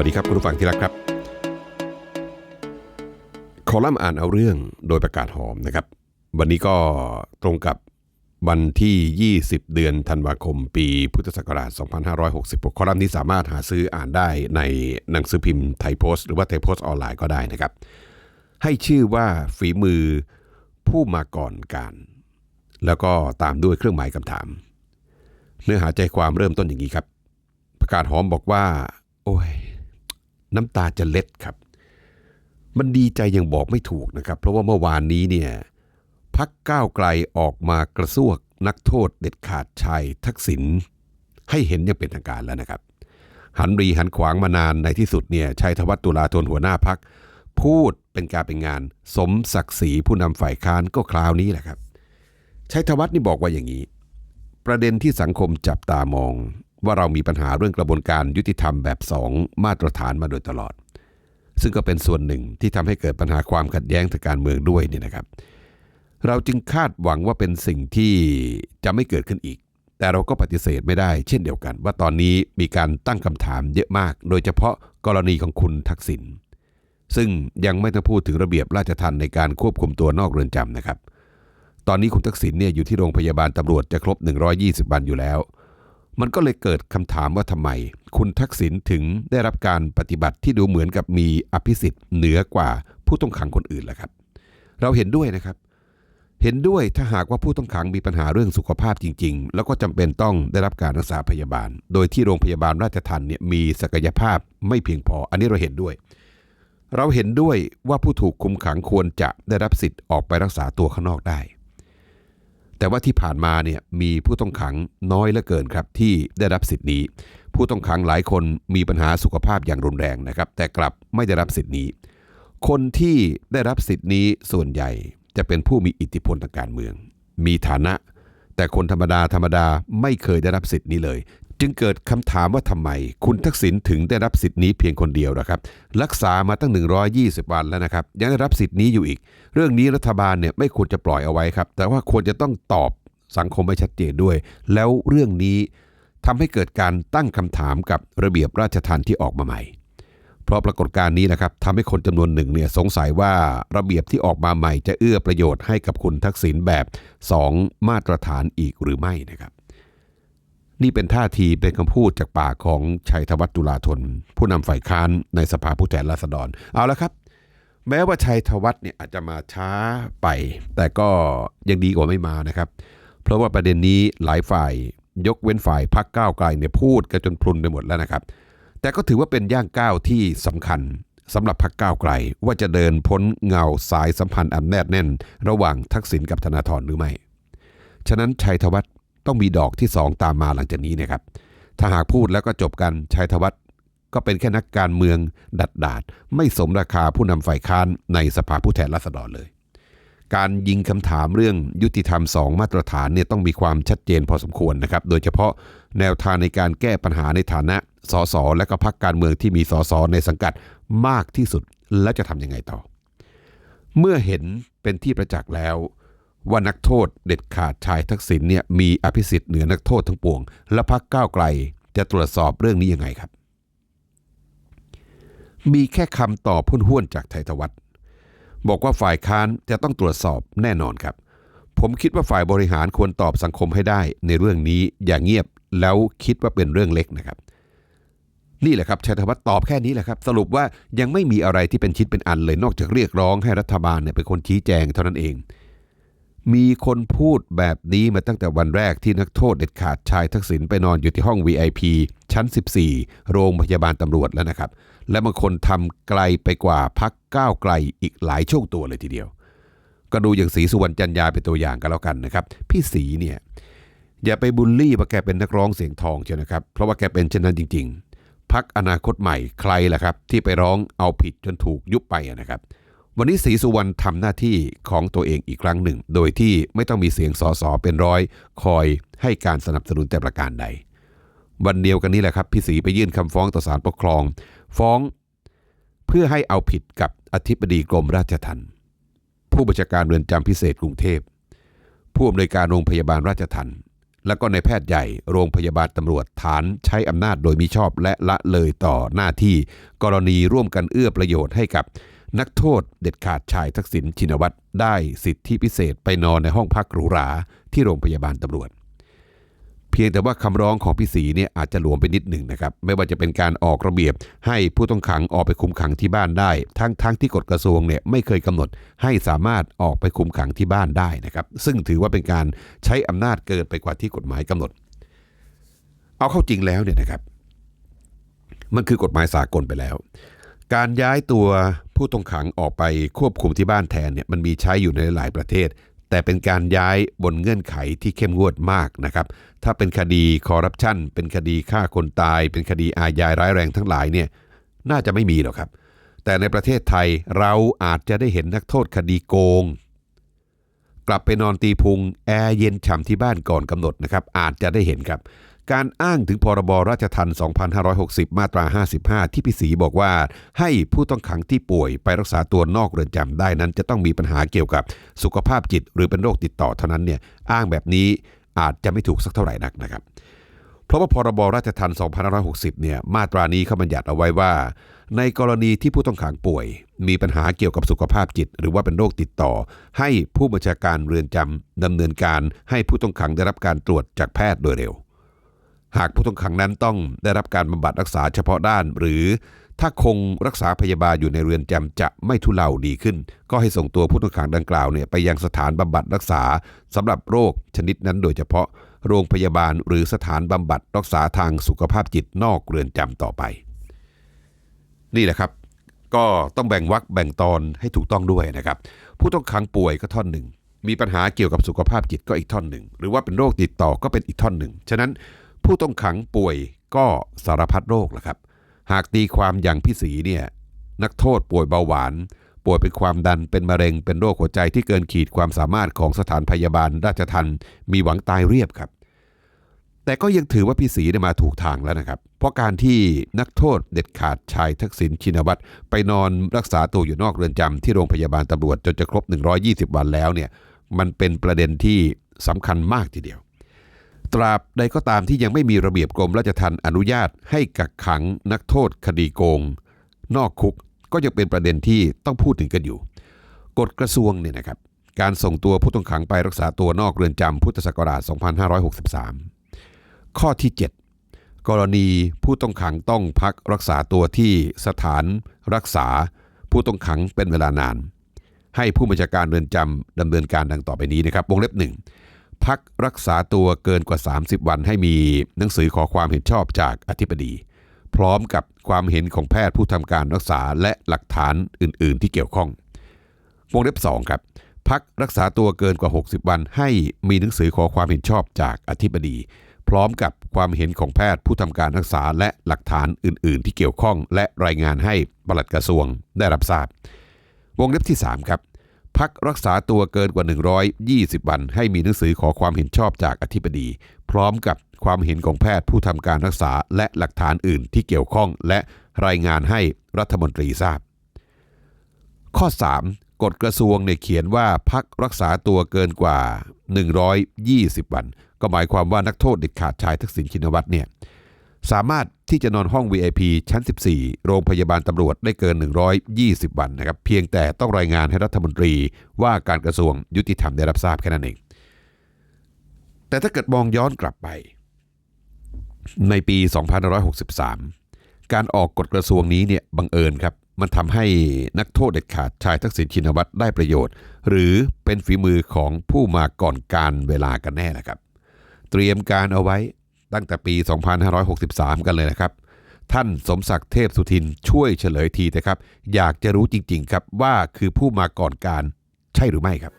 วัสดีครับคุณผู้ฟังที่รักครับ คอลัมน์อ่านเอาเรื่องโดยประกาศหอมนะครับ วันนี้ก็ตรงกับวันที่ 20 เดือนธันวาคม ปีพุทธศักราช 2566 คอลัมน์นี้สามารถหาซื้ออ่านได้ในหนังสือพิมพ์ไทยโพสต์หรือว่าไทยโพสต์ออนไลน์ก็ได้นะครับ ให้ชื่อว่าฝีมือผู้มาก่อนการ แล้วก็ตามด้วยเครื่องหมายคำถาม เนื้อหาใจความเริ่มต้นอย่างนี้ครับ ประกาศหอมบอกว่า โอ้ย น้ำตาจะเล็ดครับ มันดีใจยังบอกไม่ถูกนะครับ เพราะว่าเมื่อวานนี้เนี่ยพักก้าวไกลออกมากระซวกนักโทษเด็ดขาดชายทักษิณให้เห็นอย่างเป็นทางการแล้วนะครับ หันรีหันขวางมานานในที่สุดเนี่ยชัยธวัฒน์ตุลาธนหัวหน้าพัก พูดเป็นการเป็นงาน สมศักดิ์ศรีผู้นำฝ่ายค้านก็คราวนี้แหละครับชัยธวัฒน์นี่บอกว่าอย่างนี้ ประเด็นที่สังคมจับตามอง ว่าเรามีปัญหาเรื่องกระบวนการยุติธรรมแบบสองมาตรฐานมาโดยตลอด ซึ่งก็เป็นส่วนหนึ่งที่ทำให้เกิดปัญหาความขัดแย้งทางการเมืองด้วยเนี่ยนะครับ เราจึงคาดหวังว่าเป็นสิ่งที่จะไม่เกิดขึ้นอีก แต่เราก็ปฏิเสธไม่ได้ เช่นเดียวกัน ว่าตอนนี้มีการตั้งคำถามเยอะมาก โดยเฉพาะกรณีของคุณทักษิณซึ่งยังไม่ต้องพูดถึงระเบียบราชทัณฑ์ในการควบคุมตัวนอกเรือนจำนะครับ ตอนนี้คุณทักษิณเนี่ยอยู่ที่โรงพยาบาลตำรวจจะครบ 120 วันอยู่แล้ว มันก็เลยเกิดคำถามว่าทำไม คุณทักษิณถึงได้รับการปฏิบัติที่ดูเหมือนกับมีอภิสิทธิ์เหนือกว่าผู้ต้องขังคนอื่นล่ะครับ เราเห็นด้วยนะครับ เห็นด้วยถ้าหากว่าผู้ต้องขังมีปัญหาเรื่องสุขภาพจริง ๆ แล้วก็จำเป็นต้องได้รับการรักษาพยาบาล โดยที่โรงพยาบาลราชทัณฑ์เนี่ยมีศักยภาพไม่เพียงพอ อันนี้เราเห็นด้วย เราเห็นด้วยว่าผู้ถูกคุมขังควรจะได้รับสิทธิ์ออกไปรักษาตัวข้างนอกได้ แต่ว่าที่ผ่านมาเนี่ยมีผู้ต้องขังน้อยเหลือเกินครับที่ได้รับสิทธินี้ ผู้ต้องขังหลายคนมีปัญหาสุขภาพอย่างรุนแรงนะครับ แต่กลับไม่ได้รับสิทธินี้ คนที่ได้รับสิทธินี้ส่วนใหญ่จะเป็นผู้มีอิทธิพลทางการเมือง มีฐานะ แต่คนธรรมดาธรรมดาไม่เคยได้รับสิทธินี้เลย จึงเกิดคำถามว่าทำไม คุณทักษิณถึงได้รับสิทธินี้เพียงคนเดียวนะครับ รักษามาตั้ง 120 วันแล้วนะครับ ยังได้รับสิทธินี้อยู่อีก เรื่องนี้รัฐบาลเนี่ยไม่ควรจะปล่อยเอาไว้ครับ แต่ว่าควรจะต้องตอบสังคมให้ชัดเจนด้วย แล้วเรื่องนี้ทำให้เกิดการตั้งคำถามกับระเบียบราชทัณฑ์ที่ออกมาใหม่ เพราะปรากฏการณ์นี้นะครับทำให้คนจำนวนหนึ่งเนี่ยสงสัยว่าระเบียบที่ออกมาใหม่จะเอื้อประโยชน์ให้กับคุณทักษิณแบบ 2 มาตรฐานอีกหรือไม่นะครับ นี่เป็นท่าทีเป็นคำพูดจากปากของชัยธวัฒน์ตุลาธน ผู้นำฝ่ายค้านในสภาผู้แทนราษฎร เอาละครับ แม้ว่าชัยธวัฒน์เนี่ยอาจจะมาช้าไป แต่ก็ยังดีกว่าไม่มานะครับ เพราะว่าประเด็นนี้หลายฝ่ายยกเว้นฝ่ายพักก้าวไกลเนี่ยพูดกันจนพลุนไปหมดแล้วนะครับ แต่ก็ถือว่าเป็นย่างก้าวที่สำคัญสำหรับพักก้าวไกลว่าจะเดินพ้นเงาสายสัมพันธ์อันแนบแน่น ระหว่างทักษิณกับธนาธรหรือไม่ ฉะนั้นชัยธวัฒน์ ต้องมีดอกที่สองตามมาหลังจากนี้นะครับ ถ้าหากพูดแล้วก็จบกันชัยธวัฒน์ก็เป็นแค่นักการเมืองดัดดาดไม่สมราคาผู้นำฝ่ายค้านในสภาผู้แทนราษฎรเลย การยิงคำถามเรื่องยุติธรรมสองมาตรฐานเนี่ยต้องมีความชัดเจนพอสมควรนะครับ โดยเฉพาะแนวทางในการแก้ปัญหาในฐานะสสและก็พรรคการเมืองที่มีสสในสังกัดมากที่สุดแล้วจะทำยังไงต่อ เมื่อเห็นเป็นที่ประจักษ์แล้ว ว่านักโทษเด็ดขาดชายทักษิณเนี่ยมีอภิสิทธิ์เหนือนักโทษทั้งปวง และพักก้าวไกลจะตรวจสอบเรื่องนี้ยังไงครับ มีแค่คำตอบพุ่นห้วนจากไทยธวัฒน์บอกว่าฝ่ายค้านจะต้องตรวจสอบแน่นอนครับ ผมคิดว่าฝ่ายบริหารควรตอบสังคมให้ได้ในเรื่องนี้อย่างเงียบแล้วคิดว่าเป็นเรื่องเล็กนะครับ นี่แหละครับชัยธวัฒน์ตอบแค่นี้แหละครับ สรุปว่ายังไม่มีอะไรที่เป็นชิ้นเป็นอันเลยนอกจากเรียกร้องให้รัฐบาลเนี่ยเป็นคนชี้แจงเท่านั้นเอง มีคนพูดแบบนี้มาตั้งแต่วันแรกที่นักโทษเด็ดขาดชายทักษิณไปนอนอยู่ที่ห้อง VIP ชั้น 14 โรงพยาบาลตำรวจแล้วนะครับ และบางคนทำไกลไปกว่าพักก้าวไกลอีกหลายช่วงตัวเลยทีเดียว ก็ดูอย่างศรีสุวรรณจันยาเป็นตัวอย่างกันแล้วกันนะครับ พี่ศรีเนี่ยอย่าไปบูลลี่ว่าแกเป็นนักร้องเสียงทองเชียวนะครับ เพราะว่าแกเป็นเช่นนั้นจริง ๆพักอนาคตใหม่ใครล่ะครับ ที่ไปร้องเอาผิดจนถูกยุบไปนะครับ วันนี้ศรีสุวรรณทำหน้าที่ของตัวเองอีกครั้งหนึ่ง โดยที่ไม่ต้องมีเสียงสอสอเป็นร้อย คอยให้การสนับสนุนแต่ประการใด วันเดียวกันนี้แหละครับพี่ศรีไปยื่นคำฟ้องต่อศาลปกครอง ฟ้องเพื่อให้เอาผิดกับอธิบดีกรมราชทัณฑ์ผู้บัญชาการเรือนจำพิเศษกรุงเทพ ผู้อำนวยการโรงพยาบาลราชทัณฑ์แล้วก็ในแพทย์ใหญ่โรงพยาบาลตำรวจฐานใช้อำนาจโดยมิชอบและละเลยต่อหน้าที่ กรณีร่วมกันเอื้อประโยชน์ให้กับ นักโทษเด็ดขาดชายทักษิณชินวัตรได้สิทธิพิเศษไปนอนในห้องพักหรูหราที่โรงพยาบาลตำรวจ เพียงแต่ว่าคำร้องของพี่ศรีเนี่ยอาจจะหลวมไปนิดหนึ่งนะครับ ไม่ว่าจะเป็นการออกระเบียบให้ผู้ต้องขังออกไปคุมขังที่บ้านได้ ทั้งทั้งที่กฎกระทรวงเนี่ยไม่เคยกำหนดให้สามารถออกไปคุมขังที่บ้านได้นะครับ ซึ่งถือว่าเป็นการใช้อำนาจเกินไปกว่าที่กฎหมายกำหนด เอาเข้าจริงแล้วเนี่ยนะครับมันคือกฎหมายสากลไปแล้ว การย้ายตัวผู้ต้องขังออกไปควบคุมที่บ้านแทนเนี่ยมันมีใช้อยู่ในหลายประเทศ แต่เป็นการย้ายบนเงื่อนไขที่เข้มงวดมากนะครับ ถ้าเป็นคดีคอร์รัปชันเป็นคดีฆ่าคนตาย เป็นคดีอาญาร้ายแรงทั้งหลายเนี่ยน่าจะไม่มีหรอกครับ แต่ในประเทศไทยเราอาจจะได้เห็นนักโทษคดีโกง กลับไปนอนตีพุงแอร์เย็นฉ่ำที่บ้านก่อนกำหนดนะครับอาจจะได้เห็นครับ การอ้างถึงพรบราชทัณฑ์2560 มาตรา 55 ที่พี่ศรีบอกว่า ให้ผู้ต้องขังที่ป่วยไปรักษาตัวนอกเรือนจำได้นั้น จะต้องมีปัญหาเกี่ยวกับสุขภาพจิต หรือเป็นโรคติดต่อเท่านั้นเนี่ยอ้างแบบนี้อาจจะไม่ถูกสักเท่าไหร่นักนะครับ เพราะว่าพรบราชทัณฑ์2560 เนี่ยมาตรานี้เขาบัญญัติเอาไว้ว่า ในกรณีที่ผู้ต้องขังป่วย มีปัญหาเกี่ยวกับสุขภาพจิต หรือว่าเป็นโรคติดต่อ ให้ผู้บัญชาการเรือนจำดำเนินการให้ผู้ต้องขังได้รับการตรวจจากแพทย์โดยเร็ว หากผู้ต้องขังนั้นต้องได้รับการบำบัดรักษาเฉพาะด้าน หรือถ้าคงรักษาพยาบาลอยู่ในเรือนจำจะไม่ทุเลาดีขึ้น ก็ให้ส่งตัวผู้ต้องขังดังกล่าวเนี่ยไปยังสถานบำบัดรักษาสำหรับโรคชนิดนั้นโดยเฉพาะโรงพยาบาลหรือสถานบำบัดรักษาทางสุขภาพจิตนอกเรือนจำต่อไป นี่แหละครับ ก็ต้องแบ่งวรรคแบ่งตอนให้ถูกต้องด้วยนะครับ ผู้ต้องขังป่วยก็ท่อนหนึ่งมีปัญหาเกี่ยวกับสุขภาพจิตก็อีกท่อนหนึ่ง หรือว่าเป็นโรคติดต่อก็เป็นอีกท่อนหนึ่ง ฉะนั้น ผู้ต้องขังป่วยก็สารพัดโรคแหละครับ หากตีความอย่างพี่ศรีเนี่ยนักโทษป่วยเบาหวาน ป่วยเป็นความดันเป็นมะเร็งเป็นโรคหัวใจที่เกินขีดความสามารถของสถานพยาบาลราชทันมีหวังตายเรียบครับ แต่ก็ยังถือว่าพี่ศรีได้มาถูกทางแล้วนะครับ เพราะการที่นักโทษเด็ดขาดชายทักษิณชินวัตรไปนอนรักษาตัวอยู่นอกเรือนจำที่โรงพยาบาลตำรวจจนจะครบ 120 วันแล้วเนี่ยมันเป็นประเด็นที่สำคัญมากทีเดียว ตราบใดก็ตามที่ยังไม่มีระเบียบกรมราชทัณฑ์อนุญาตให้กักขังนักโทษคดีโกง นอกคุกก็ยังเป็นประเด็นที่ต้องพูดถึงกันอยู่ กฎกระทรวงเนี่ยนะครับ การส่งตัวผู้ต้องขังไปรักษาตัวนอกเรือนจำพุทธศักราช 2563 ข้อที่ 7 กรณีผู้ต้องขังต้องพักรักษาตัวที่สถานรักษาผู้ต้องขังเป็นเวลานาน ให้ผู้บัญชาการเรือนจำดำเนินการดังต่อไปนี้นะครับวงเล็บหนึ่ง พักรักษาตัวเกินกว่า 30 วันให้มีหนังสือขอความเห็นชอบจากอธิบดี พร้อมกับความเห็นของแพทย์ผู้ทำการรักษาและหลักฐานอื่น ๆ ที่เกี่ยวข้องวงเล็บ2ครับพักรักษาตัวเกินกว่า 60 วัน ให้มีหนังสือขอความเห็นชอบจากอธิบดี พร้อมกับความเห็นของแพทย์ผู้ทำการรักษาและหลักฐานอื่น ๆ ที่เกี่ยวข้อง และรายงานให้ปลัดกระทรวงได้รับทราบ วงเล็บที่3ครับ พักรักษาตัวเกินกว่า 120 วัน ให้มีหนังสือขอความเห็นชอบจากอธิบดี พร้อมกับความเห็นของแพทย์ผู้ทำการรักษาและหลักฐานอื่นที่เกี่ยวข้องและรายงานให้รัฐมนตรีทราบ ข้อ 3 กฎกระทรวงเนี่ยเขียนว่าพักรักษาตัวเกินกว่า 120 วัน ก็หมายความว่านักโทษเด็ดขาดชายทักษิณชินวัตรเนี่ย สามารถที่จะนอนห้อง VIP ชั้น 14 โรงพยาบาลตำรวจได้เกิน 120 วันนะครับ เพียงแต่ต้องรายงานให้รัฐมนตรีว่าการกระทรวงยุติธรรมได้รับทราบแค่นั้นเอง แต่ถ้าเกิดมองย้อนกลับไป ในปี 2563 การออกกฎกระทรวงนี้เนี่ยบังเอิญครับ มันทำให้นักโทษเด็ดขาดชายทักษิณชินวัตรได้ประโยชน์ หรือเป็นฝีมือของผู้มาก่อนการเวลากันแน่นะครับ เตรียมการเอาไว้ ตั้งแต่ปี 2563 กันเลยนะครับ ท่านสมศักดิ์เทพสุทินช่วยเฉลยทีนะครับ อยากจะรู้จริง ๆ ครับว่าคือผู้มาก่อนการใช่หรือไม่ครับ